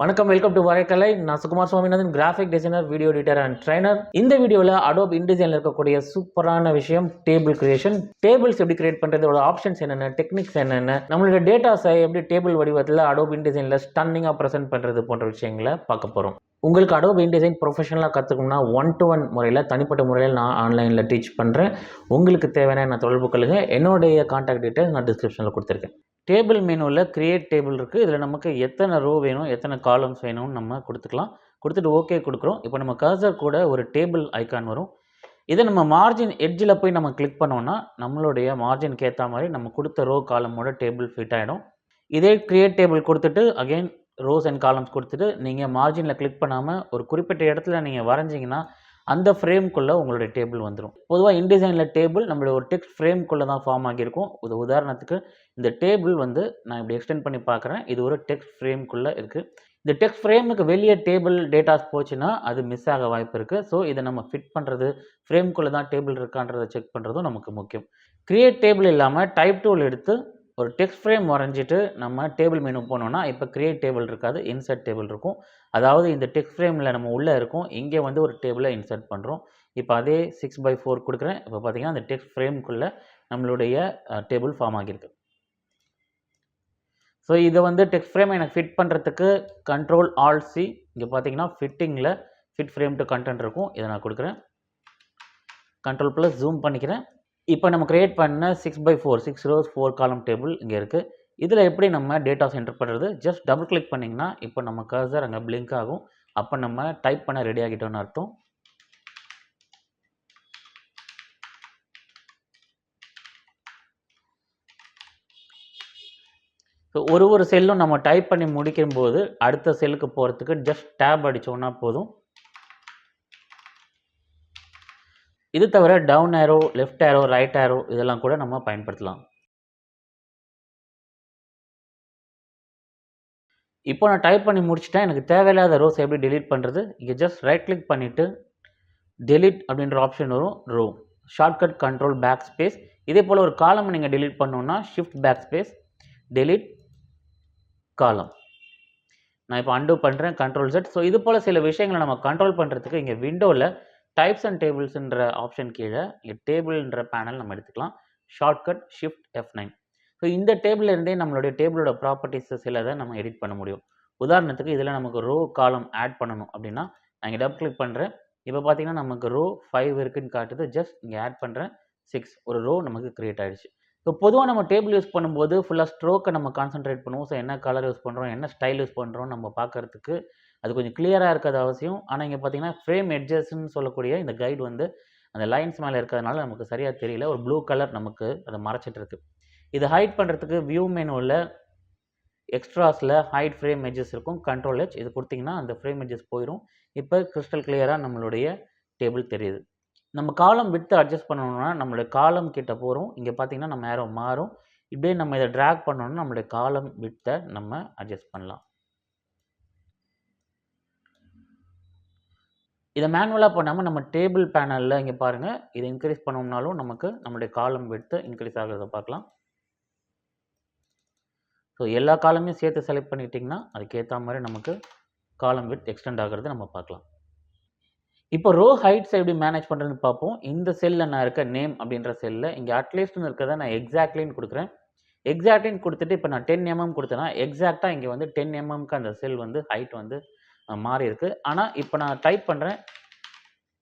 வணக்கம் welcome to Varaikalai நான் Sukumar Swaminathan graphic designer video editor and trainer இந்த வீடியோவில் அடோப் இன்டிசைனில் இருக்கக்கூடிய சூப்பரான விஷயம் டேபிள் கிரியேஷன் டேபிள்ஸ் எப்படி கிரியேட் பண்ணுறதோட ஆப்ஷன்ஸ் என்னென்ன டெக்னிக்ஸ் என்னென்ன நம்மளோட டேட்டாஸை எப்படி டேபிள் வடிவத்தில் அடோப் இன்டிசைனில் ஸ்டன்னிங்காக ப்ரெசென்ட் பண்ணுறது போன்ற விஷயங்களை பார்க்க போகிறோம் உங்களுக்கு அடோப் இன்டிசைன் ப்ரொஃபஷனலாக கற்றுக்கணும்னா ஒன் டு ஒன் முறையில் தனிப்பட்ட முறையில் நான் ஆன்லைனில் டீச் பண்ணுறேன் உங்களுக்கு தேவையான நான் தொடர்பு கொள்ளுங்க. என்னுடைய கான்டாக்ட் டீட்டெயில்ஸ் நான் டிஸ்கிரிப்ஷனில் கொடுத்துருக்கேன். டேபிள் மெனுவில் கிரியேட் டேபிள் இருக்குது இதில் நமக்கு எத்தனை ரோ வேணும் எத்தனை காலம்ஸ் வேணும்னு நம்ம கொடுத்துக்கலாம். கொடுத்துட்டு ஓகே கொடுக்குறோம். இப்போ நம்ம கர்சர் கூட ஒரு டேபிள் ஐக்கான் வரும். இதை நம்ம மார்ஜின் எட்ஜில் போய் நம்ம கிளிக் பண்ணோன்னா நம்மளுடைய மார்ஜினுக்கு ஏற்ற மாதிரி நம்ம கொடுத்த ரோ காலமோட டேபிள் ஃபிட் ஆகிடும் இதே கிரியேட் டேபிள் கொடுத்துட்டு அகைன் ரோஸ் அண்ட் காலம்ஸ் கொடுத்துட்டு நீங்கள் மார்ஜினில் கிளிக் பண்ணாமல் ஒரு குறிப்பிட்ட இடத்துல நீங்கள் வரைஞ்சிங்கன்னா அந்த ஃப்ரேம்குள்ளே உங்களுடைய டேபிள் வந்துடும் பொதுவாக இன்டிசைனில் டேபிள் நம்மளுடைய ஒரு டெக்ஸ்ட் ஃப்ரேம்குள்ளே தான் ஃபார்ம் ஆகியிருக்கும். இது உதாரணத்துக்கு இந்த டேபிள் வந்து நான் இப்படி எக்ஸ்டெண்ட் பண்ணி பார்க்குறேன். இது ஒரு டெக்ஸ்ட் ஃப்ரேம்குள்ளே இருக்குது இந்த டெக்ஸ்ட் ஃப்ரேமுக்கு வெளியே டேபிள் டேட்டாஸ் போச்சுன்னா அது மிஸ் ஆக வாய்ப்பு இருக்குது ஸோ இதை நம்ம ஃபிட் பண்ணுறது ஃப்ரேம்குள்ளே தான் டேபிள் இருக்கான்றதை செக் பண்ணுறதும் நமக்கு முக்கியம். க்ரியேட் டேபிள் இல்லாமல் டைப் டூல் எடுத்து ஒரு டெக்ஸ்ட் ஃப்ரேம் வரைஞ்சிட்டு நம்ம டேபிள் மெனு போனோம்னா இப்போ க்ரியேட் டேபிள் இருக்காது இன்சர்ட் டேபிள் இருக்கும். அதாவது இந்த டெக்ஸ்ட் ஃப்ரேமில் நம்ம உள்ளே இருக்கும் இங்கே வந்து ஒரு டேபிளை இன்சர்ட் பண்ணுறோம் இப்போ அதே சிக்ஸ் பை ஃபோர் கொடுக்குறேன். இப்போ பார்த்தீங்கன்னா அந்த டெக்ஸ்ட் ஃப்ரேம்குள்ளே நம்மளுடைய டேபிள் ஃபார்ம் ஆகியிருக்கு. ஸோ இதை வந்து டெக்ஸ்ட் ஃப்ரேம் எனக்கு ஃபிட் பண்ணுறதுக்கு கண்ட்ரோல் ஆல் சி இங்கே பார்த்தீங்கன்னா ஃபிட்டிங்கில் ஃபிட் ஃப்ரேம் டு கண்டென்ட் இருக்கும். இதை நான் கொடுக்குறேன். கண்ட்ரோல் ப்ளஸ் ஜூம் பண்ணிக்கிறேன். இப்போ நம்ம க்ரியேட் பண்ண six by four six rows four column table இங்கே இருக்குது இதில் எப்படி நம்ம டேட்டாஸ் என்டர் பண்ணுறது ஜஸ்ட் டபுள் கிளிக் பண்ணிங்கன்னா இப்போ நம்ம கர்சர் அங்கே பிளிங்க் ஆகும். அப்போ நம்ம டைப் பண்ண ரெடி ஆகிட்டோம்னு அர்த்தம். ஸோ ஒரு ஒரு செல்லும் நம்ம டைப் பண்ணி முடிக்கும் போது அடுத்த செல்லுக்கு போகிறதுக்கு ஜஸ்ட் டேப் அடித்தோன்னா போதும். இது தவிர down arrow left arrow right arrow இதெல்லாம் கூட நம்ம பயன்படுத்தலாம். இப்போ நான் டைப் பண்ணி முடிச்சிட்டேன். எனக்கு தேவையில்லாத ரோஸ் எப்படி டெலீட் பண்ணுறது இங்கே ஜஸ்ட் ரைட் கிளிக் பண்ணிவிட்டு டெலீட் அப்படின்ற ஆப்ஷன் வரும் row shortcut control backspace இதே போல் ஒரு காலம் நீங்கள் டெலீட் பண்ணோன்னா ஷிஃப்ட் பேக் ஸ்பேஸ் டெலீட் காலம் நான் இப்போ அண்டு பண்ணுறேன் கண்ட்ரோல் செட் ஸோ இது போல் சில விஷயங்களை நம்ம கண்ட்ரோல் பண்ணுறதுக்கு இங்கே விண்டோவில் டைப்ஸ் அண்ட் டேபிள்ஸுன்ற ஆப்ஷன் கீழே டேபிள்ன்ற பேனல் நம்ம எடுத்துக்கலாம். Shortcut shift F nine. So இந்த டேபிள்லேருந்தே நம்மளுடைய டேபிளோட ப்ராப்பர்ட்டிஸை சிலதை நம்ம எடிட் பண்ண முடியும். உதாரணத்துக்கு இதில் நமக்கு ரோ காலம் ஆட் பண்ணணும் அப்படின்னா நான் இங்கே டபுள் கிளிக் பண்ணுறேன் இப்போ பார்த்தீங்கன்னா நமக்கு ரோ ஃபைவ் இருக்குன்னு காட்டுது. ஜஸ்ட் இங்கே ஆட் பண்ணுறேன் சிக்ஸ் ஒரு ரோ நமக்கு க்ரியேட் ஆகிடுச்சு ஸோ பொதுவாக நம்ம டேபிள் யூஸ் பண்ணும்போது ஃபுல்லாக ஸ்ட்ரோக்கை நம்ம கான்சென்ட்ரேட் பண்ணுவோம். ஸோ என்ன கலர் யூஸ் பண்ணுறோம் என்ன ஸ்டைல் யூஸ் பண்ணுறோம் நம்ம பார்க்குறதுக்கு அது கொஞ்சம் கிளியராக இருக்கிறது அவசியம். ஆனால் இங்கே பார்த்தீங்கன்னா ஃப்ரேம் எட்ஜஸ்ன்னு சொல்லக்கூடிய இந்த கைடு வந்து அந்த லைன்ஸ் மேலே இருக்கிறதுனால நமக்கு சரியாக தெரியல. ஒரு ப்ளூ கலர் நமக்கு அதை மறைச்சிட்டு இருக்கு இதை ஹைட் பண்ணுறதுக்கு வியூ மெனுவில் எக்ஸ்ட்ராஸில் ஹைட் ஃப்ரேம் எட்ஜஸ் இருக்கும் கண்ட்ரோல் ஹெச் இது கொடுத்தீங்கன்னா அந்த ஃப்ரேம் எட்ஜஸ் போயிடும் இப்போ கிறிஸ்டல் கிளியராக நம்மளுடைய டேபிள் தெரியுது. நம்ம காலம் விட்டு அட்ஜஸ்ட் பண்ணணும்னா நம்மளுடைய காலம் கிட்ட போகிறோம் இங்கே பார்த்தீங்கன்னா நம்ம ஏரோ மாறும். இப்படியே நம்ம இதை ட்ராக் பண்ணோம்னா நம்மளுடைய காலம் விட்டை நம்ம அட்ஜஸ்ட் பண்ணலாம். இதை மேனுவலாக பண்ணாமல் நம்ம டேபிள் பேனலில் இங்கே பாருங்கள் இதை இன்க்ரீஸ் பண்ணோம்னாலும் நமக்கு நம்மளுடைய காலம் விட்டு இன்க்ரீஸ் ஆகிறத பார்க்கலாம். ஸோ எல்லா காலமையும் சேர்த்து செலக்ட் பண்ணிக்கிட்டிங்கன்னா அதுக்கேற்ற மாதிரி நமக்கு காலம் வித் எக்ஸ்டெண்ட் ஆகிறது நம்ம பார்க்கலாம். இப்போ ரோ ஹைட்ஸ் எப்படி மேனேஜ் பண்ணுறதுன்னு பார்ப்போம். இந்த செல்லில் நான் இருக்க நேம் அப்படின்ற செல்லில் இங்கே அட்லீஸ்ட்னு இருக்கிறத நான் எக்ஸாக்ட்லின்னு கொடுக்குறேன். எக்ஸாக்ட்லின்னு கொடுத்துட்டு இப்போ நான் டென் எம்எம் கொடுத்தேன்னா எக்ஸாக்டாக இங்கே வந்து டென் எம்எம்க்கு அந்த செல் வந்து ஹைட் வந்து மாறி இருக்கு. ஆனால் இப்போ நான் டைப் பண்ணுறேன்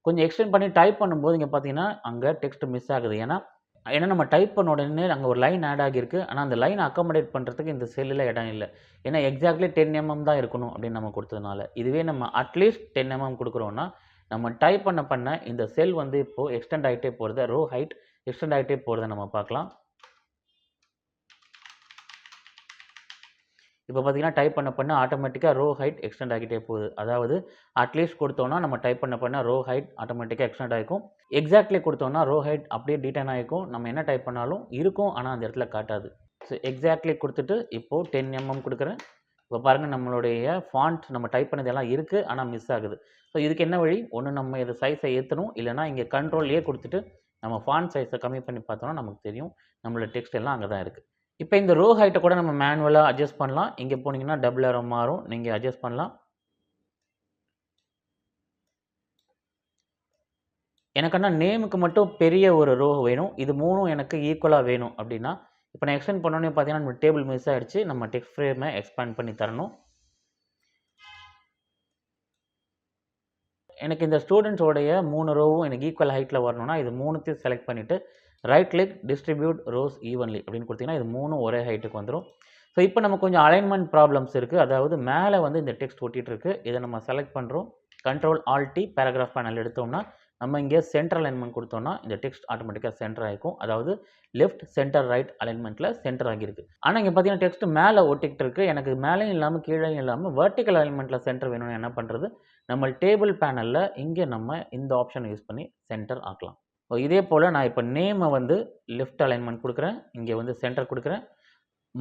கொஞ்சம் எக்ஸ்டெண்ட் பண்ணி டைப் பண்ணும்போது இங்கே பார்த்தீங்கன்னா அங்கே டெக்ஸ்ட் மிஸ் ஆகுது. ஏன்னா ஏன்னா நம்ம டைப் பண்ண உடனே அங்கே ஒரு லைன் ஆட் ஆகியிருக்கு. ஆனால் அந்த லைன் அக்கமடேட் பண்ணுறதுக்கு இந்த செல்லில் இடம் இல்லை. ஏன்னா எக்ஸாக்ட்லி டென் எம்எம் தான் இருக்கணும் அப்படின்னு நம்ம கொடுத்ததுனால. இதுவே நம்ம அட்லீஸ்ட் டென் எம்எம் கொடுக்குறோன்னா நம்ம டைப் பண்ண பண்ண இந்த செல் வந்து இப்போது எக்ஸ்டெண்ட் ஆகிட்டே போகிறத ரோ ஹைட் எக்ஸ்டெண்ட் ஆகிட்டே போகிறத நம்ம பார்க்கலாம். இப்போ பார்த்தீங்கன்னா டைப் பண்ண பண்ண ஆட்டோமேட்டிக்காக ரோ ஹைட் எக்ஸ்டெண்ட் ஆகிட்டே போகுது. அதாவது அட்லீஸ்ட் கொடுத்தோன்னா நம்ம டைப் பண்ண பண்ண ரோ ஹைட் ஆட்டோமேட்டிக்காக எக்ஸ்டெண்ட் ஆகிக்கும். எக்ஸாக்ட்லி கொடுத்தோன்னா ரோ ஹைட் அப்படியே டீடைன் ஆகிக்கும். நம்ம என்ன டைப் பண்ணாலும் இருக்கும் ஆனால் அந்த இடத்துல காட்டாது. ஸோ எக்ஸாக்ட்லி கொடுத்துட்டு இப்போது டென் எம்எம் கொடுக்குறேன். இப்போ பாருங்கள் நம்மளுடைய ஃபாண்ட் நம்ம டைப் பண்ணது எல்லாம் இருக்குது ஆனால் மிஸ் ஆகுது. ஸோ இதுக்கு என்ன வழி? ஒன்று நம்ம இதை சைஸை ஏற்றணும் இல்லைனா இங்கே கண்ட்ரோல்லையே கொடுத்துட்டு நம்ம ஃபாண்ட் சைஸை கம்மி பண்ணி பார்த்தோம்னா நமக்கு தெரியும். நம்மளோட டெக்ஸ்ட் எல்லாம் அங்கே தான் இருக்குது இப்போ இந்த ரோ ஹைட்டை கூட நம்ம மேனுவலாக அட்ஜஸ்ட் பண்ணலாம். இங்கே போனீங்கன்னா டபுள் ஏரோ மாறும். நீங்கள் அட்ஜஸ்ட் பண்ணலாம். எனக்குன்னா நேமுக்கு மட்டும் பெரிய ஒரு ரோ வேணும். இது மூணும் எனக்கு ஈக்குவலாக வேணும் அப்படின்னா இப்போ நான் எக்ஸ்டெண்ட் பண்ணோன்னே பார்த்தீங்கன்னா நம்ம டேபிள் மிஸ் ஆகிடுச்சு நம்ம டெக்ஸ்ட் ஃப்ரேமை எக்ஸ்பேண்ட் பண்ணி தரணும். எனக்கு இந்த ஸ்டூடெண்ட்ஸோடைய மூணு ரோவும் எனக்கு ஈக்குவல் ஹைட்டில் வரணும்னா இது மூணுத்தையும் செலக்ட் பண்ணிவிட்டு right click distribute rows evenly அப்படின்னு கொடுத்தீங்கன்னா இது மூணும் ஒரே ஹைட்டுக்கு வந்துடும் ஸோ இப்போ நம்ம கொஞ்சம் அலைன்மெண்ட் ப்ராப்ளம்ஸ் இருக்குது அதாவது மேலே வந்து இந்த டெக்ஸ்ட் ஒட்டிகிட்டு இதை நம்ம செலக்ட் பண்ணுறோம் கண்ட்ரோல் ஆல்டி பேராகிராஃப் பேனல் எடுத்தோம்னா நம்ம இங்கே சென்டர் அலைன்மெண்ட் கொடுத்தோம்னா இந்த டெக்ஸ்ட் ஆட்டோமேட்டிக்காக சென்டர் ஆகிருக்கும் அதாவது லெஃப்ட் சென்டர் ரைட் அலைன்மெண்ட்டில் சென்டர் ஆகியிருக்கு. ஆனால் இங்கே பார்த்தீங்கன்னா டெக்ஸ்ட் மேலே ஒட்டிக்கிட்டு இருக்குது எனக்கு மேலேயும் இல்லாமல் கீழே இல்லாமல் வெர்டிக்கல் அலைன்மெண்ட்டில் சென்டர் வேணும்னு என்ன பண்ணுறது நம்ம டேபிள் பேனலில் இங்கே நம்ம இந்த ஆப்ஷனை யூஸ் பண்ணி சென்டர் ஆக்கலாம். இதே போல் நான் இப்போ நேமை வந்து லெஃப்ட் அலைன்மெண்ட் கொடுக்குறேன். இங்கே வந்து சென்டர் கொடுக்குறேன்.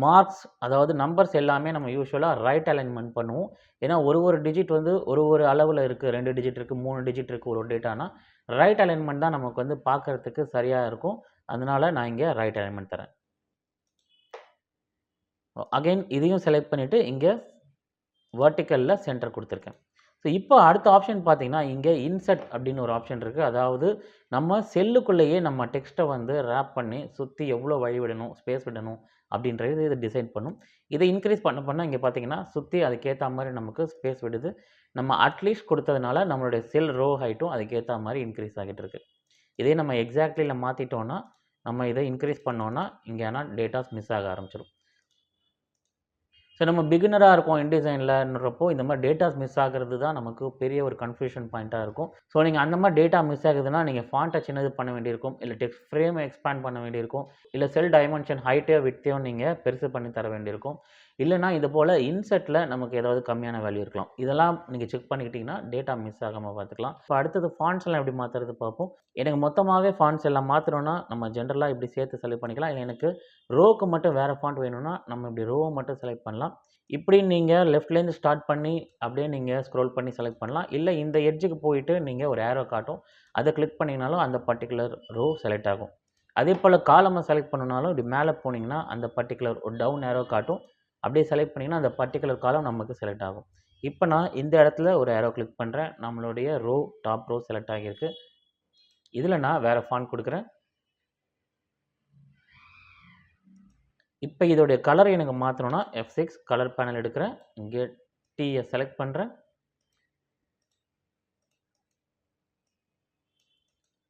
மார்க்ஸ் அதாவது நம்பர்ஸ் எல்லாமே நம்ம யூஸ்வலாக ரைட் அலைன்மெண்ட் பண்ணுவோம். ஏன்னா ஒரு ஒரு டிஜிட் வந்து ஒரு ஒரு அளவில் இருக்குது ரெண்டு டிஜிட் இருக்குது மூணு டிஜிட் இருக்குது ஒரு டேட்டானா ரைட் அலைன்மெண்ட் தான் நமக்கு வந்து பார்க்குறதுக்கு சரியாக இருக்கும். அதனால் நான் இங்கே ரைட் அலைன்மெண்ட் தரேன் அகைன் இதையும் செலக்ட் பண்ணிவிட்டு இங்கே வர்டிக்கலில் சென்டர் கொடுத்துருக்கேன். ஸோ இப்போ அடுத்த ஆப்ஷன் பார்த்தீங்கன்னா இங்கே இன்செட் அப்படின்னு ஒரு ஆப்ஷன் இருக்குது அதாவது நம்ம செல்லுக்குள்ளேயே நம்ம டெக்ஸ்ட்டை வந்து ரேப் பண்ணி சுற்றி எவ்வளோ வழி விடணும் ஸ்பேஸ் விடணும் அப்படின்றது இது டிசைட் பண்ணும். இதை இன்க்ரீஸ் பண்ண பண்ண இங்கே பார்த்தீங்கன்னா சுற்றி அதுக்கேற்ற மாதிரி நமக்கு ஸ்பேஸ் விடுது. நம்ம அட்லீஸ்ட் கொடுத்ததுனால நம்மளுடைய செல் ரோ ஹைட்டும் அதுக்கேற்ற மாதிரி இன்க்ரீஸ் ஆகிட்டு இருக்கு. இதே நம்ம எக்ஸாக்ட்லியில் மாற்றிட்டோன்னா நம்ம இதை இன்க்ரீஸ் பண்ணோன்னா இங்கே ஆனால் டேட்டாஸ் மிஸ் ஆக ஆரம்பிச்சிடும் ஸோ நம்ம பிகினராக இருக்கோம் இன்டிசைனில்ன்றப்போ இந்த மாதிரி டேட்டாஸ் மிஸ் ஆகிறது தான் நமக்கு பெரிய ஒரு கன்ஃபியூஷன் பாயிண்ட்டாக இருக்கும். ஸோ நீங்கள் அந்த மாதிரி டேட்டா மிஸ் ஆகுதுன்னா நீங்கள் ஃபாண்ட்டை சின்னது பண்ண வேண்டியிருக்கும். இல்லை டெக்ஸ்ட் ஃப்ரேமை எக்ஸ்பேண்ட் பண்ண வேண்டியிருக்கும். இல்லை செல் டைமென்ஷன் ஹைட்டையோ வித்தையோ நீங்கள் பெருசு பண்ணி தர வேண்டியிருக்கும். இல்லைனா இது போல் இன்செட்டில் நமக்கு ஏதாவது கம்மியான வேல்யூ இருக்கலாம். இதெல்லாம் நீங்கள் செக் பண்ணிக்கிட்டிங்கன்னா டேட்டா மிஸ் ஆகாமல் பார்த்துக்கலாம் இப்போ அடுத்தது ஃபாண்ட்ஸ் எல்லாம் எப்படி மாற்றுறது பார்ப்போம். எனக்கு மொத்தமாகவே ஃபாண்ட்ஸ் எல்லாம் மாற்றணும்னா நம்ம ஜென்ரலாக இப்படி சேர்த்து செலக்ட் பண்ணிக்கலாம். இல்லை எனக்கு ரோக்கு மட்டும் வேறு ஃபாண்ட் வேணும்னா நம்ம இப்படி ரோவை மட்டும் செலக்ட் பண்ணலாம். இப்படி நீங்கள் லெஃப்ட்லேருந்து ஸ்டார்ட் பண்ணி அப்படியே நீங்கள் ஸ்க்ரோல் பண்ணி செலக்ட் பண்ணலாம். இல்லை இந்த எட்ஜுக்கு போயிட்டு நீங்கள் ஒரு ஏரோ காட்டும். அதை கிளிக் பண்ணிங்கனாலும் அந்த பர்டிகுலர் ரோ செலக்ட் ஆகும். அதே போல் காலமாக செலக்ட் பண்ணினாலும் இப்படி மேலே போனீங்கன்னா அந்த பர்டிகுலர் ஒரு டவுன் ஏரோ காட்டும். அப்படியே செலக்ட் பண்ணிங்கன்னா அந்த பர்டிகுலர் காலம் நமக்கு செலக்ட் ஆகும். இப்போ நான் இந்த இடத்துல ஒரு ஏரோ கிளிக் பண்ணுறேன் நம்மளுடைய ரோ டாப் ரோ செலக்ட் ஆகியிருக்கு. இதில் நான் வேறு ஃபாண்ட் கொடுக்குறேன். இப்போ இதோடைய கலர் எனக்கு மாற்றணும்னா எஃப் சிக்ஸ் கலர் பேனல் எடுக்கிறேன். இங்கே டீயை செலக்ட் பண்ணுறேன்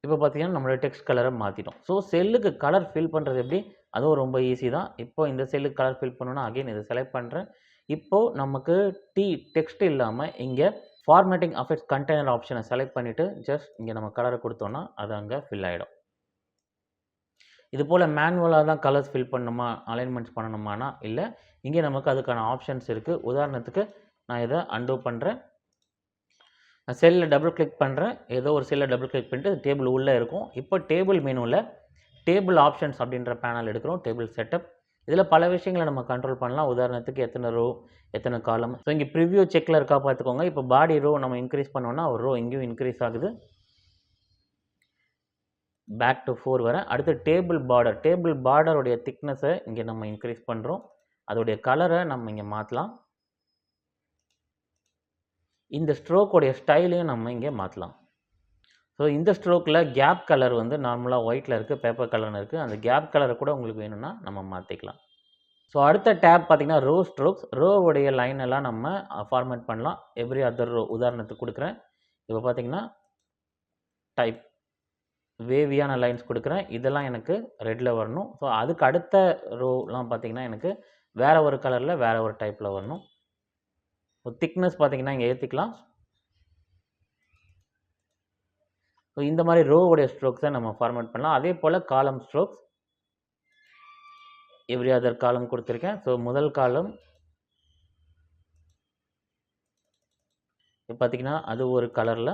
இப்போ பார்த்தீங்கன்னா நம்மளோட டெக்ஸ்ட் கலரை மாற்றிட்டோம் ஸோ செல்லுக்கு கலர் ஃபில் பண்ணுறது எப்படி? அதுவும் ரொம்ப ஈஸி தான். இப்போது இந்த செல்லு கலர் ஃபில் பண்ணணும்னா அகைன் இதை செலக்ட் பண்ணுறேன் இப்போது நமக்கு டி டெக்ஸ்ட் இல்லாமல் இங்கே ஃபார்மேட்டிங் அஃபெக்ட்ஸ் கண்டெய்னர் ஆப்ஷனை செலக்ட் பண்ணிவிட்டு ஜஸ்ட் இங்கே நம்ம கலரை கொடுத்தோன்னா அது அங்கே ஃபில் ஆகிடும் இது போல் மேனுவலாக தான் கலர்ஸ் ஃபில் பண்ணணுமா அலைன்மெண்ட்ஸ் பண்ணணுமானா இல்லை இங்கே நமக்கு அதுக்கான ஆப்ஷன்ஸ் இருக்குது உதாரணத்துக்கு நான் இதை அண்டோ பண்ணுறேன் நான் செல்லில் டபுள் கிளிக் பண்ணுறேன் ஏதோ ஒரு செல்லில் டபுள் கிளிக் பண்ணிட்டு டேபிள் உள்ளே இருக்கும். இப்போ டேபிள் மெனுவில் டேபிள் ஆப்ஷன்ஸ் அப்படின்ற பேனல் எடுக்கிறோம் டேபிள் செட்டப் இதில் பல விஷயங்களை நம்ம கண்ட்ரோல் பண்ணலாம். உதாரணத்துக்கு எத்தனை ரோ எத்தனை காலம் ஸோ இங்கே ப்ரிவ்யூ செக்கில் இருக்கா பார்த்துக்கோங்க. இப்போ பாடி ரோ நம்ம இன்க்ரீஸ் பண்ணோன்னா ஒரு ரோ இங்கேயும் இன்க்ரீஸ் ஆகுது. பேக் டு ஃபோர் வர. அடுத்து டேபிள் பார்டர் டேபிள் பார்டருடைய திக்னஸை இங்கே நம்ம இன்க்ரீஸ் பண்ணுறோம் அதோடைய கலரை நம்ம இங்கே மாற்றலாம் இந்த ஸ்ட்ரோக்கோடைய ஸ்டைலையும் நம்ம இங்கே மாற்றலாம் ஸோ இந்த ஸ்ட்ரோக்கில் கேப் கலர் வந்து நார்மலாக ஒயிட்டில் இருக்குது பேப்பர் கலர்னு இருக்குது அந்த கேப் கலரை கூட உங்களுக்கு வேணும்னா நம்ம மாற்றிக்கலாம் ஸோ அடுத்த டேப் பார்த்திங்கன்னா ரோ ஸ்ட்ரோக்ஸ் ரோவுடைய லைன் எல்லாம் நம்ம ஃபார்மேட் பண்ணலாம். எவ்ரி அதர் ரோ உதாரணத்துக்கு கொடுக்குறேன். இப்போ பார்த்தீங்கன்னா டைப் வேவியான லைன்ஸ் கொடுக்குறேன். இதெல்லாம் எனக்கு ரெட்டில் வரணும். ஸோ அதுக்கு அடுத்த ரோலாம் பார்த்திங்கன்னா எனக்கு வேறு ஒரு கலரில் வேறு ஒரு டைப்பில் வரணும். ஸோ திக்னஸ் பார்த்திங்கன்னா இங்கே ஏற்றிக்கலாம் ஸோ இந்த மாதிரி ரோவுடைய ஸ்ட்ரோக்ஸை நம்ம ஃபார்மேட் பண்ணலாம். அதே போல் காலம் ஸ்ட்ரோக்ஸ் எவ்ரி அதர் காலம் கொடுத்துருக்கேன். ஸோ முதல் காலம் இப்போ பார்த்திங்கன்னா அது ஒரு கலரில்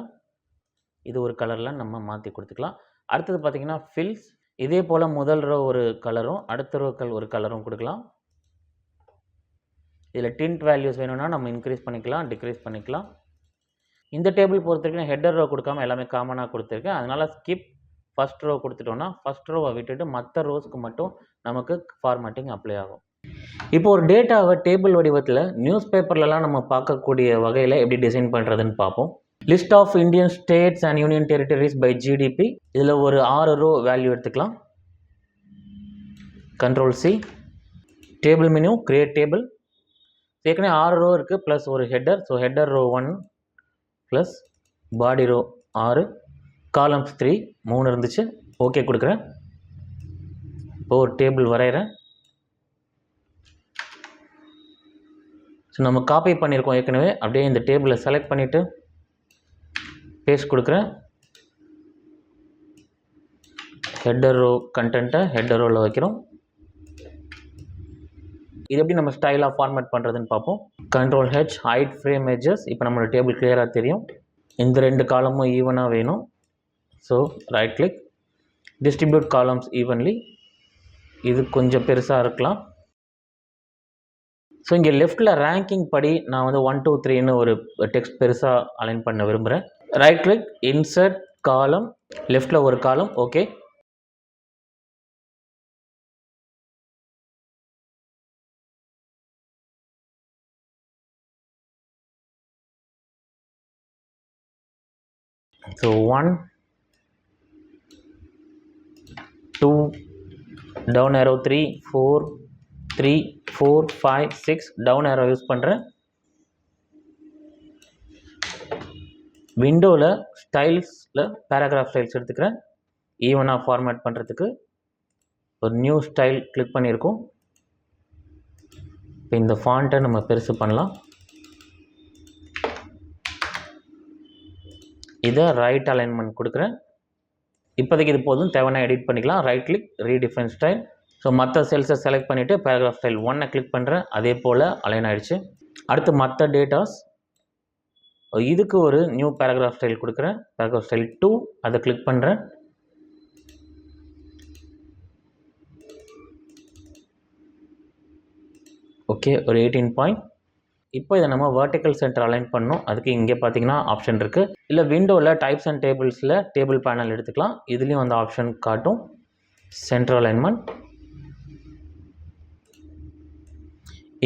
இது ஒரு கலரில் நம்ம மாற்றி கொடுத்துக்கலாம். அடுத்தது பார்த்திங்கன்னா ஃபில்ஸ் இதே போல் முதல் ரோ ஒரு கலரும் அடுத்த ரோக்கள் ஒரு கலரும் கொடுக்கலாம். இதில் டின்ட் வேல்யூஸ் வேணும்னா நம்ம இன்க்ரீஸ் பண்ணிக்கலாம் டிக்ரீஸ் பண்ணிக்கலாம். இந்த டேபிள் பொறுத்த வரைக்கும் ஹெட்டர் ரோ கொடுக்காம எல்லாமே காமனாக கொடுத்துருக்கேன். அதனால் ஸ்கிப் ஃபஸ்ட் ரோ கொடுத்துட்டோன்னா ஃபஸ்ட் ரோவை விட்டுட்டு மற்ற ரோஸ்க்கு மட்டும் நமக்கு ஃபார்மேட்டிங் அப்ளை ஆகும். இப்போ ஒரு டேட்டாவை டேபிள் வடிவத்தில் நியூஸ் பேப்பர்லலாம் நம்ம பார்க்கக்கூடிய வகையில் எப்படி டிசைன் பண்ணுறதுன்னு பார்ப்போம். List of Indian states and union territories by GDP இதில் ஒரு ஆறு ரோ வேல்யூ எடுத்துக்கலாம். Control C table menu create table ஏற்கனவே ஆறு ரோ இருக்குது ப்ளஸ் ஒரு header so header row one plus body row ஆறு காலம்ஸ் த்ரீ மூணு இருந்துச்சு. ஓகே கொடுக்குறேன். இப்போ ஒரு டேபிள் வரைகிறேன். ஸோ நம்ம காப்பி பண்ணியிருக்கோம் ஏற்கனவே. அப்படியே இந்த டேபிளை செலக்ட் பண்ணிவிட்டு பேஸ்ட் கொடுக்குறேன். ஹெட்டர் ரோ கண்டென்ட்டை ஹெட்டர் ரோவில் வைக்கிறோம். இது எப்படி நம்ம ஸ்டைலாக ஃபார்மேட் பண்ணுறதுன்னு பார்ப்போம். Control H hide frame edges இப்போ நம்மளோட டேபிள் கிளியராக தெரியும். இந்த ரெண்டு காலமும் ஈவனாக வேணும். So right click distribute columns evenly இது கொஞ்சம் பெருசாக இருக்கலாம். ஸோ இங்கே லெஃப்ட்டில் ரேங்கிங் படி நான் வந்து ஒன் டூ த்ரீன்னு ஒரு டெக்ஸ்ட் பெருசாக அலைன் பண்ண விரும்புகிறேன் ரைட் கிளிக் இன்சர்ட் காலம் லெஃப்ட்டில் ஒரு column okay so 1 2 down arrow 3 4 3 4 5 6 down arrow use பண்ணுறேன் விண்டோவில் ஸ்டைல்ஸில் பேராகிராஃப் ஸ்டைல்ஸ் எடுத்துக்கிறேன் ஈவனாக ஃபார்மேட் பண்ணுறதுக்கு ஒரு நியூ ஸ்டைல் கிளிக் பண்ணியிருக்கோம். இப்போ இந்த ஃபாண்ட்டை நம்ம பெருசு பண்ணலாம். இதை ரைட் அலைன்மெண்ட் கொடுக்குறேன். இப்போதைக்கு இது போதும். தேவையான எடிட் பண்ணிக்கலாம். Right click redefine style so மற்ற செல்ஸை செலக்ட் பண்ணிவிட்டு பேராகிராஃப் ஸ்டைல் ஒன்னை கிளிக் பண்ணுறேன் அதே போல் அலைன் ஆகிடுச்சு அடுத்து மற்ற டேட்டாஸ் இதுக்கு ஒரு நியூ பேராகிராஃப் ஸ்டைல் கொடுக்குறேன். பேராகிராஃப் ஸ்டைல் டூ அதை கிளிக் பண்ணுறேன் ஓகே ஒரு எயிட்டீன் பாயிண்ட் இப்போ இதை நம்ம வேர்டிக்கல் சென்டர் அலைன் பண்ணணும். அதுக்கு இங்கே பார்த்தீங்கன்னா ஆப்ஷன் இருக்குது இல்லை விண்டோவில் டைப்ஸ் அண்ட் டேபிள்ஸில் டேபிள் பேனல் எடுத்துக்கலாம். இதுலேயும் அந்த ஆப்ஷன் காட்டும். சென்டர் அலைன்மெண்ட்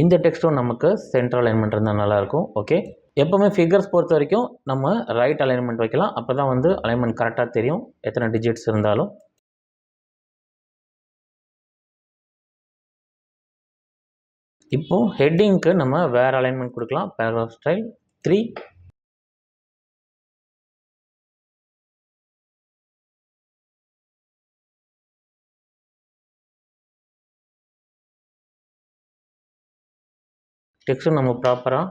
இந்த டெக்ஸ்ட்டும் நமக்கு சென்ட்ரல் அலைன்மெண்ட் இருந்தால் நல்லாயிருக்கும். ஓகே எப்போவுமே ஃபிகர்ஸ் பொறுத்த வரைக்கும் நம்ம ரைட் அலைன்மெண்ட் வைக்கலாம். அப்போ தான் வந்து அலைன்மெண்ட் கரெக்டாக தெரியும். எத்தனை டிஜிட்ஸ் இருந்தாலும். இப்போது ஹெட்டிங்க்கு நம்ம வேறு அலைன்மெண்ட் கொடுக்கலாம். பேராகிராஃப் ஸ்டைல் த்ரீ டெக்ஸ்ட்டும் நம்ம ப்ராப்பராக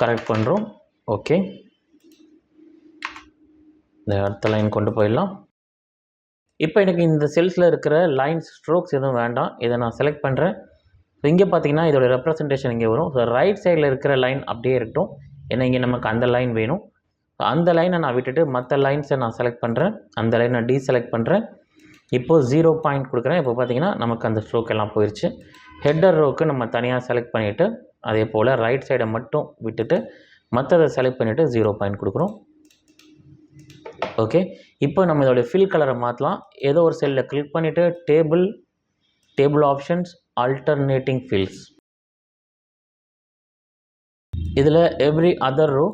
கரெக்ட் பண்ணுறோம் ஓகே இந்த அடுத்த லைன் கொண்டு போயிடலாம். இப்போ எனக்கு இந்த செல்ஸில் இருக்கிற லைன்ஸ் ஸ்ட்ரோக்ஸ் எதுவும் வேண்டாம். இதை நான் செலக்ட் பண்ணுறேன் ஸோ இங்கே பார்த்தீங்கன்னா இதோட ரெப்ரசன்டேஷன் இங்கே வரும். ஸோ ரைட் சைடில் இருக்கிற லைன் அப்படியே இருக்கட்டும். ஏன்னா இங்கே நமக்கு அந்த லைன் வேணும். ஸோ அந்த லைனை நான் விட்டுட்டு மற்ற லைன்ஸை நான் செலக்ட் பண்ணுறேன் அந்த லைனை டீசெலக்ட் பண்ணுறேன் இப்போது ஜீரோ பாயிண்ட் கொடுக்குறேன். இப்போ பார்த்தீங்கன்னா நமக்கு அந்த ஸ்ட்ரோக் எல்லாம் போயிடுச்சு ஹெட்டர் ரோக்கு நம்ம தனியாக செலக்ட் பண்ணிவிட்டு அதே போல் ரைட் சைடை மட்டும் விட்டுட்டு மற்றதை செலக்ட் பண்ணிவிட்டு ஜீரோ பாயிண்ட் கொடுக்குறோம். ஓகே இப்போ நம்ம இதோடைய ஃபில் கலரை மாற்றலாம் ஏதோ ஒரு செல்லில் கிளிக் பண்ணிவிட்டு table table options alternating fills இதில் every other row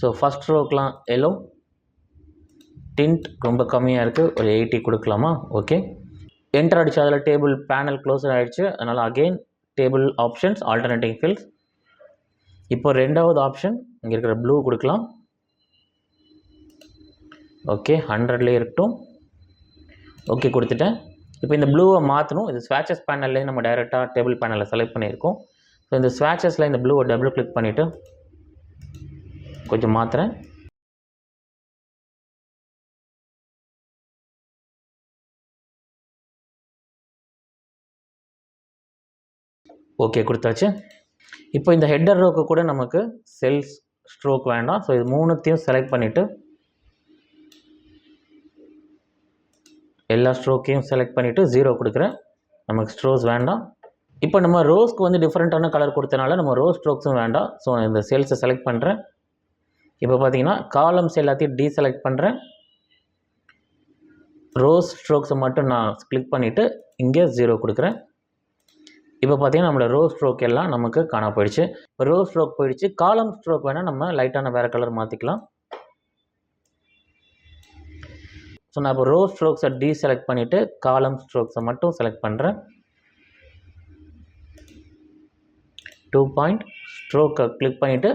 so first ரோக்கெலாம் yellow tint ரொம்ப கம்மியாக இருக்குது ஒரு எயிட்டி கொடுக்கலாமா? ஓகே என்டர் அடிச்சு அதில் டேபிள் பேனல் க்ளோஸர் ஆகிடுச்சு அதனால் again table options alternating fills இப்போ ரெண்டாவது ஆப்ஷன் இங்கே இருக்கிற ப்ளூ கொடுக்கலாம். ஓகே ஹண்ட்ரட்லேயே இருக்கட்டும். ஓகே கொடுத்துட்டேன். இப்போ இந்த ப்ளூவை மாற்றணும் இது ஸ்வாச்சஸ் பேனல்லே நம்ம டைரெக்டாக டேபிள் பேனலில் செலக்ட் பண்ணியிருக்கோம். ஸோ இந்த ஸ்வாச்சஸில் இந்த ப்ளூவை டபுள் கிளிக் பண்ணிவிட்டு கொஞ்சம் மாற்றுறேன் ஓகே கொடுத்தாச்சு. இப்போ இந்த ஹெட்டர் ரோக்கு கூட நமக்கு செல்ஸ் ஸ்ட்ரோக் வேண்டாம். ஸோ இது மூணுத்தையும் செலக்ட் பண்ணிவிட்டு எல்லா ஸ்ட்ரோக்கையும் செலக்ட் பண்ணிவிட்டு ஜீரோ கொடுக்குறேன். நமக்கு ஸ்ட்ரோஸ் வேண்டாம். இப்போ நம்ம ரோஸ்க்கு வந்து டிஃப்ரெண்ட்டான கலர் கொடுத்தனால நம்ம ரோஸ் ஸ்ட்ரோக்ஸும் வேண்டாம். ஸோ இந்த செல்ஸை செலக்ட் பண்ணுறேன் இப்போ பார்த்தீங்கன்னா காலம்ஸ் எல்லாத்தையும் டீசெலக்ட் பண்ணுறேன் ரோஸ் ஸ்ட்ரோக்ஸை மட்டும் நான் கிளிக் பண்ணிவிட்டு இங்கே ஜீரோ கொடுக்குறேன். இப்போ பார்த்தீங்கன்னா நம்மளோட ரோஸ் ஸ்ட்ரோக் எல்லாம் நமக்கு காண போயிடுச்சு. இப்போ ரோஸ் ஸ்ட்ரோக் போயிடுச்சு. காலம் ஸ்ட்ரோக் வேணால் நம்ம லைட்டான வேறு கலர் மாற்றிக்கலாம் ஸோ நான் இப்போ ரோஸ் ஸ்ட்ரோக்ஸை டீசெலக்ட் பண்ணிவிட்டு காலம் ஸ்ட்ரோக்ஸை மட்டும் செலக்ட் பண்ணுறேன் டூ பாயிண்ட் ஸ்ட்ரோக்கை கிளிக் பண்ணிவிட்டு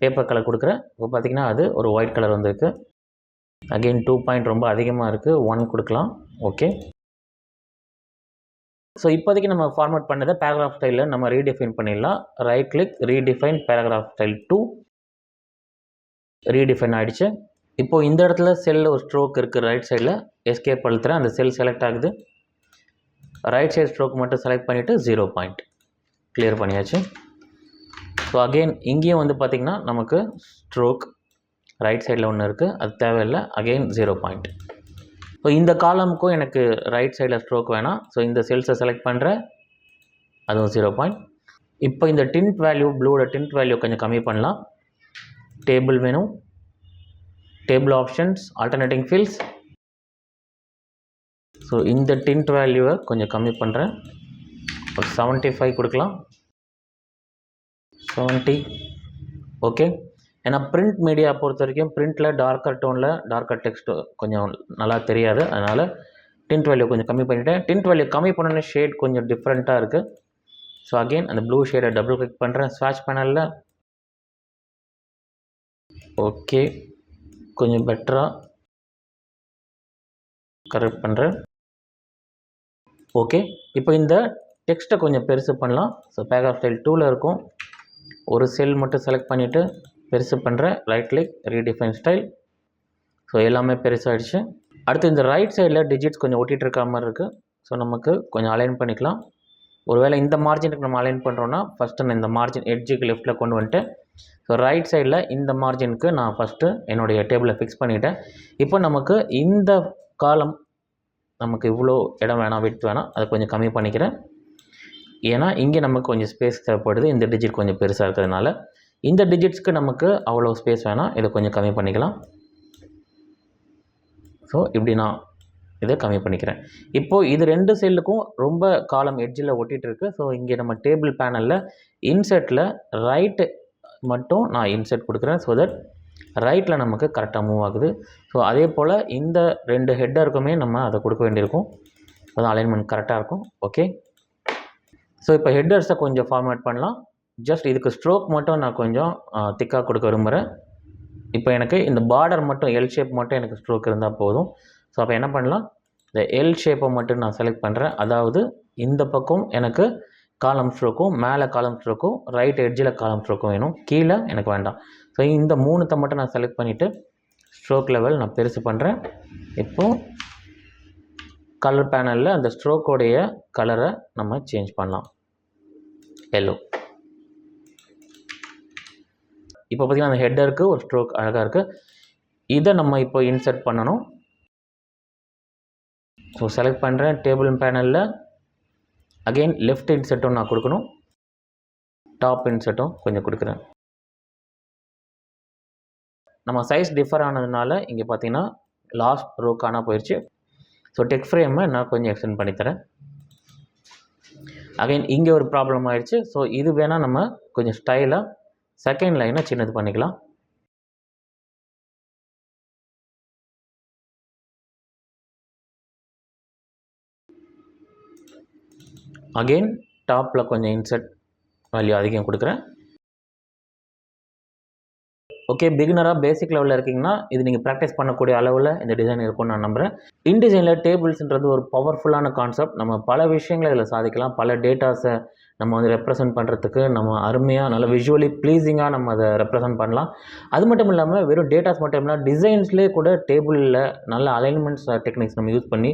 பேப்பர் கலர் கொடுக்குறேன். இப்போ பார்த்தீங்கன்னா அது ஒரு ஒயிட் கலர் வந்திருக்கு. அகெயின் டூ பாயிண்ட் ரொம்ப அதிகமாக இருக்குது ஒன் கொடுக்கலாம். ஓகே ஸோ இப்போதைக்கு நம்ம ஃபார்மேட் பண்ணதை பேராகிராஃப் ஸ்டைலில் நம்ம ரீடிஃபைன் பண்ணிடலாம். Right click redefine paragraph style two redefine ஆகிடுச்சு இப்போது இந்த இடத்துல செல்லில் ஒரு ஸ்ட்ரோக் இருக்குது ரைட் சைடில் எஸ்கேப் அழுத்துறேன் அந்த செல் செலக்ட் ஆகுது. ரைட் சைடு ஸ்ட்ரோக் மட்டும் செலக்ட் பண்ணிவிட்டு ஜீரோ பாயிண்ட் கிளியர் பண்ணியாச்சு. ஸோ அகெயின் இங்கேயும் வந்து பார்த்திங்கன்னா நமக்கு ஸ்ட்ரோக் ரைட் சைடில் ஒன்று இருக்குது அது தேவையில்லை. அகெயின் ஜீரோ பாயிண்ட் ஸோ இந்த காலமுக்கும் எனக்கு ரைட் சைடில் ஸ்ட்ரோக் வேணாம். ஸோ இந்த செல்ஸை செலக்ட் பண்ணுறேன் அதுவும் ஜீரோ பாயிண்ட் இப்போ இந்த டின்ட் வேல்யூ ப்ளூவோட டின்ட் வேல்யூ கொஞ்சம் கம்மி பண்ணலாம். டேபிள் வேணும் table options alternating fills so இந்த டின்ட் வேல்யூவை கொஞ்சம் கம்மி பண்ணுறேன் ஒரு செவன்ட்டி ஃபைவ் கொடுக்கலாம். செவன்ட்டி ஓகே ஏன்னா பிரிண்ட் மீடியா பொறுத்த வரைக்கும் பிரிண்டில் டார்க்கர் டோனில் டார்க்கர் டெக்ஸ்ட் கொஞ்சம் நல்லா தெரியாது. அதனால் டின்ட் வேல்யூ கொஞ்சம் கம்மி பண்ணிவிட்டேன் டின்ட் வேல்யூ கம்மி பண்ணோன்னே ஷேட் கொஞ்சம் டிஃப்ரெண்ட்டாக இருக்குது ஸோ அகெயின் அந்த ப்ளூ ஷேடை டபுள் கிளிக் பண்ணுறேன் ஸ்வாட்ச் பேனலில் ஓகே கொஞ்சம் பெட்டராக கரெக்ட் பண்ணுறேன் ஓகே இப்போ இந்த டெக்ஸ்ட்டை கொஞ்சம் பெருசு பண்ணலாம். ஸோ பேராகிராஃப் ஸ்டைல் டூவில் இருக்கும். ஒரு செல் மட்டும் செலக்ட் பண்ணிவிட்டு பெருசு பண்ணுறேன் right click redefine style so எல்லாமே பெருசாகிடுச்சு அடுத்து இந்த ரைட் சைடில் டிஜிட்ஸ் கொஞ்சம் ஒட்டிகிட்டு இருக்க மாதிரி இருக்குது ஸோ நமக்கு கொஞ்சம் அலைன் பண்ணிக்கலாம். ஒருவேளை இந்த மார்ஜினுக்கு நம்ம அலைன் பண்ணுறோன்னா ஃபஸ்ட்டு நான் இந்த மார்ஜின் எட்ஜுக்கு லெஃப்ட்டில் கொண்டு வந்துட்டு ஸோ ரைட் சைடில் இந்த மார்ஜினுக்கு நான் ஃபஸ்ட்டு என்னுடைய டேபிளை ஃபிக்ஸ் பண்ணிவிட்டேன் இப்போ நமக்கு இந்த காலம் நமக்கு இவ்வளோ இடம் வேணாம் விட்டு வேணாம். அதை கொஞ்சம் கம்மி பண்ணிக்கிறேன். ஏன்னா இங்கே நமக்கு கொஞ்சம் ஸ்பேஸ் தேவைப்படுது. இந்த டிஜிட் கொஞ்சம் பெருசாக இருக்கிறதுனால. இந்த டிஜிட்ஸ்க்கு நமக்கு அவ்வளோ ஸ்பேஸ் வேணாம். இதை கொஞ்சம் கம்மி பண்ணிக்கலாம். ஸோ இப்படி நான் இதை கம்மி பண்ணிக்கிறேன். இப்போது இது ரெண்டு செல்லுக்கும் ரொம்ப காலம் எட்ஜில் ஒட்டிகிட்டு இருக்குது ஸோ இங்கே நம்ம டேபிள் பேனலில் இன்செர்ட்டில் ரைட்டு மட்டும் நான் இன்செர்ட் கொடுக்குறேன். ஸோ தட் ரைட்டில் நமக்கு கரெக்டாக மூவ் ஆகுது. ஸோ அதே போல் இந்த ரெண்டு ஹெட்டருக்குமே நம்ம அதை கொடுக்க வேண்டியிருக்கும். அதான் அலைன்மெண்ட் கரெக்டாக இருக்கும். ஓகே ஸோ இப்போ ஹெட்டர்ஸை கொஞ்சம் ஃபார்மேட் பண்ணலாம். ஜஸ்ட் இதுக்கு ஸ்ட்ரோக் மட்டும் நான் கொஞ்சம் திக்காக கொடுக்க விரும்புகிறேன் இப்போ எனக்கு இந்த பார்டர் மட்டும் எல் ஷேப் மட்டும் எனக்கு ஸ்ட்ரோக் இருந்தால் போதும். ஸோ அப்போ என்ன பண்ணலாம்? இந்த எல் ஷேப்பை மட்டும் நான் செலக்ட் பண்ணுறேன் அதாவது இந்த பக்கம் எனக்கு காலம் ஸ்ட்ரோக்கும் மேலே காலம் ஸ்ட்ரோக்கும் ரைட் எட்ஜில் காலம் ஸ்ட்ரோக்கும் வேணும். கீழே எனக்கு வேண்டாம். ஸோ இந்த மூணுத்தை மட்டும் நான் செலக்ட் பண்ணிவிட்டு ஸ்ட்ரோக் லெவல் நான் பெருசு பண்ணுறேன் இப்போது கலர் பேனலில் அந்த ஸ்ட்ரோக்கோடைய கலரை நம்ம சேஞ்ச் பண்ணலாம். எல்லோ இப்போ பார்த்திங்கன்னா அந்த ஹெட்டருக்கு ஒரு ஸ்ட்ரோக் அழகாக இருக்குது இதை நம்ம இப்போ இன்சர்ட் பண்ணணும். ஸோ செலக்ட் பண்ணுறேன் டேபிள் பேனலில் அகெயின் லெஃப்ட் இன்செட்டும் நான் கொடுக்கணும். டாப் இன்செட்டும் கொஞ்சம் கொடுக்குறேன். நம்ம சைஸ் டிஃபர் ஆனதுனால இங்கே பார்த்தீங்கன்னா லாஸ்ட் ரோ காணா போயிடுச்சு ஸோ டெக் ஃப்ரேமை நான் கொஞ்சம் எக்ஸ்டெண்ட் பண்ணித்தரேன் அகைன் இங்கே ஒரு ப்ராப்ளம் ஆயிடுச்சு ஸோ இது வேணால் நம்ம கொஞ்சம் ஸ்டைலாக செகண்ட் லைனை சின்னது பண்ணிக்கலாம். அகெயின் டாப்பில் கொஞ்சம் இன்செர்ட் வேல்யூ அதிகம் கொடுக்குறேன். ஓகே பிகினராக பேசிக் லெவலில் இருக்கீங்கன்னா இது நீங்கள் ப்ராக்டிஸ் பண்ணக்கூடிய அளவில் இந்த டிசைன் இருக்கும்னு நான் நம்புகிறேன் இன்டிசைனில் டேபிள்ஸ்ன்றது ஒரு பவர்ஃபுல்லான கான்செப்ட் நம்ம பல விஷயங்களை இதில் சாதிக்கலாம். பல டேட்டாஸை நம்ம வந்து ரெப்ரசன்ட் பண்ணுறதுக்கு நம்ம அருமையாக நல்ல விஷுவலி ப்ளீஸிங்காக நம்ம அதை ரெப்ரசன்ட் பண்ணலாம். அது மட்டும் இல்லாமல் வெறும் டேட்டாஸ் மட்டும் இல்லாமல் டிசைன்ஸ்லேயே கூட டேபிளில் நல்ல அலைன்மெண்ட்ஸ் டெக்னிக்ஸ் நம்ம யூஸ் பண்ணி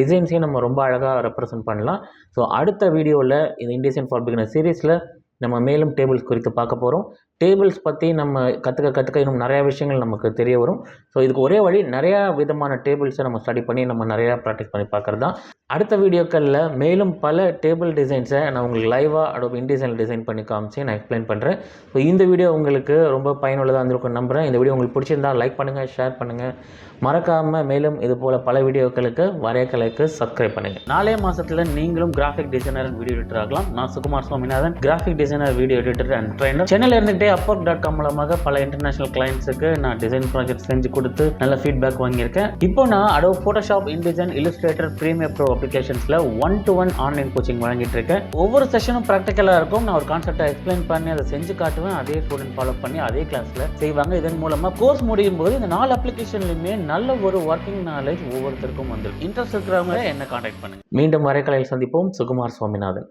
டிசைன்ஸையும் நம்ம ரொம்ப அழகாக ரெப்ரசன்ட் பண்ணலாம். ஸோ அடுத்த வீடியோவில் இந்த இன்டிசைன் ஃபார் பிகினர் சீரீஸில் நம்ம மேலும் டேபிள்ஸ் குறித்து பார்க்க போகிறோம் டேபிள்ஸ் பற்றி நம்ம கற்றுக்க கற்றுக்க இன்னும் நிறையா விஷயங்கள் நமக்கு தெரிய வரும். ஸோ இதுக்கு ஒரே வழி நிறையா விதமான டேபிள்ஸை நம்ம ஸ்டடி பண்ணி நம்ம நிறையா ப்ராக்டிஸ் பண்ணி பார்க்குறது தான் அடுத்த வீடியோக்களில் மேலும் பல டேபிள் டிசைன்ஸை நான் உங்களுக்கு லைவாக அடோப் இன்டிசைனில் டிசைன் பண்ணி காமிச்சு நான் எக்ஸ்பிளைன் பண்ணுறேன் ஸோ இந்த வீடியோ உங்களுக்கு ரொம்ப பயனுள்ளதாக இருந்திருக்கும் நம்புகிறேன் இந்த வீடியோ உங்களுக்கு பிடிச்சிருந்தா லைக் பண்ணுங்கள் ஷேர் பண்ணுங்கள் மறக்காமல் மேலும் இது போல் பல வீடியோக்களுக்கு வரையக்கலைக்கு சப்ஸ்கிரைப் பண்ணுங்கள் நாலே மாதத்தில் நீங்களும் கிராஃபிக் டிசைனர் வீடியோ எடிட்டர் ஆகலாம். நான் Sukumar Swaminathan graphic designer video editor and trainer சென்னையில் இருந்துகிட்டே அப்போக் டாட் காம் மூலமாக பல இன்டர்நேஷனல் கிளைண்ட்ஸுக்கு நான் டிசைன் ப்ராஜெக்ட் செஞ்சு கொடுத்து நல்ல ஃபீட்பேக் வாங்கியிருக்கேன். இப்போ நான் Adobe Photoshop InDesign Illustrator Premiere Pro அப்ளிகேஷன்ஸில் one to one online coaching வழங்கிட்டு இருக்கேன் ஒவ்வொரு செஷனும் ப்ராக்டிக்கலாக இருக்கும். நான் ஒரு கான்செப்டை எக்ஸ்பிளைன் பண்ணி அதை செஞ்சு காட்டுவேன். அதே ஸ்டூடெண்ட் ஃபாலோ பண்ணி அதே கிளாஸில் செய்வாங்க. இதன் மூலமாக கோர்ஸ் முடியும் போது இந்த நாலு அப்ளிகேஷன்லையுமே நல்ல ஒரு ஒர்க்கிங் நாலேஜ் ஒவ்வொருத்தருக்கும் வந்துடும் இன்ட்ரெஸ்ட் இருக்கிறவங்க என்ன காண்டாக்ட் பண்ணுங்க. மீண்டும் வரைக்கலையில் சந்திப்போம். சுகுமார் சுவாமிநாதன்.